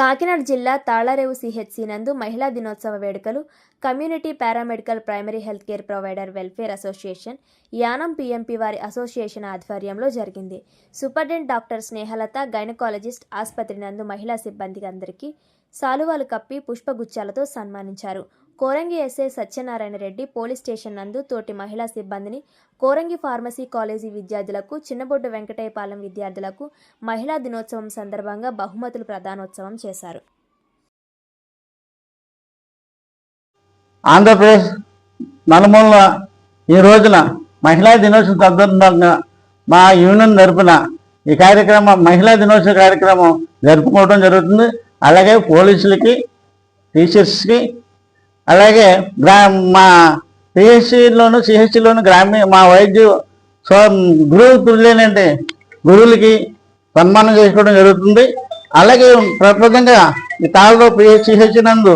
కాకినాడ జిల్లా తాళరేవు సిహెచ్సి నందు మహిళా దినోత్సవ వేడుకలు community paramedical primary health care provider welfare association Yanam PMP వారి అసోసియేషన్ ఆధ్వర్యంలో జరిగింది. సూపరింటెండెంట్ డాక్టర్ స్నేహలత గైనకాలజిస్ట్ ఆసుపత్రి నందు మహిళా సిబ్బందికి అందరికీ సాలువాలు కప్పి పుష్పగుచ్చాలతో సన్మానించారు. Korangi SI Satyanarayana Reddy police station నందు తోటి మహిళా సిబ్బందిని కోరంగి ఫార్మసీ కాలేజీ విద్యార్థులకు చిన్నబొడ్డు వెంకటయ్యపాలెం విద్యార్థులకు మహిళా దినోత్సవం సందర్భంగా బహుమతులు ప్రదానోత్సవం చేశారు. ఆంధ్రప్రదేశ్ నలుమూల ఈ రోజున మహిళా దినోత్సవం సందర్భంగా మా యూనియన్ తరపున ఈ కార్యక్రమం మహిళా దినోత్సవ కార్యక్రమం జరుపుకోవడం జరుగుతుంది. అలాగే పోలీసులకి టీచర్స్కి అలాగే గ్రా మా పిహెచ్సిలోను సిహెచ్సిలోను గ్రామీణ మా వైద్యు సో గురువు తుల్లేనంటే గురువులకి సన్మానం చేసుకోవడం జరుగుతుంది. అలాగే ప్రప్రదంగా ఈ తాళ్ళలో పిహెచ్సిహెచ్సి నందు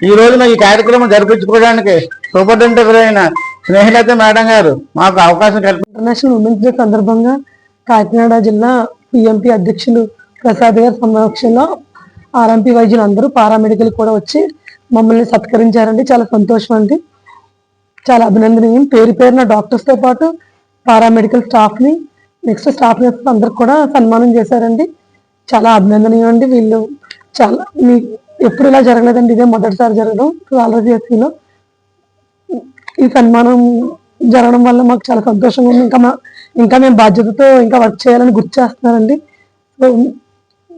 ఈ రోజున ఈ కార్యక్రమం జరిపించుకోవడానికి సూపరింటెండెంట్ అయిన స్నేహిలత మేడం గారు మాకు అవకాశం కల్పి ఇంటర్నేషనల్ ఉమెన్స్ డే సందర్భంగా కాకినాడ జిల్లా పిఎంపి అధ్యక్షులు ప్రసాద్ గారి సమక్షంలో ఆర్ఎంపీ వైద్యులు అందరూ పారామెడికల్ కూడా వచ్చి మమ్మల్ని సత్కరించారండి. చాలా సంతోషం అండి. చాలా అభినందనీయం. పేరు పేరున డాక్టర్స్తో పాటు పారామెడికల్ స్టాఫ్ని నెక్స్ట్ స్టాఫ్ నర్సెస్ అందరికి కూడా సన్మానం చేశారండి. చాలా అభినందనీయం అండి. వీళ్ళు చాలా మీ ఎప్పుడు ఇలా జరగలేదండి. ఇదే మొదటిసారి జరగడం. ఆల్రెడీ ఈ సన్మానం జరగడం వల్ల మాకు చాలా సంతోషంగా ఉంది. ఇంకా మా ఇంకా మేము బాధ్యతతో ఇంకా వర్క్ చేయాలని గుర్తు చేస్తున్నారండి. సో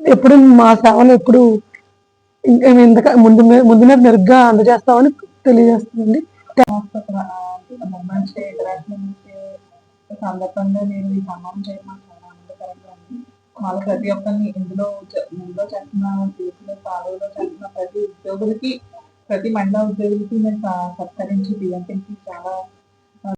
ఎప్పుడు మా సేవలు ఎప్పుడు ఇంకా ముందు ముందు మీద మెరుగ్గా అందజేస్తామని తెలియజేస్తుందండి. సందర్భంగా నేను ఈ చేయడం చాలా ఆనందకరంగా ఉంది. ప్రతి ఒక్కరిని ఇందులో ముందులో చేస్తున్న కేసులో సాధువులో చేస్తున్న ప్రతి ఉద్యోగులకి ప్రతి మహిళా ఉద్యోగులకి నేను సత్కరించి బిఎంపీకి చాలా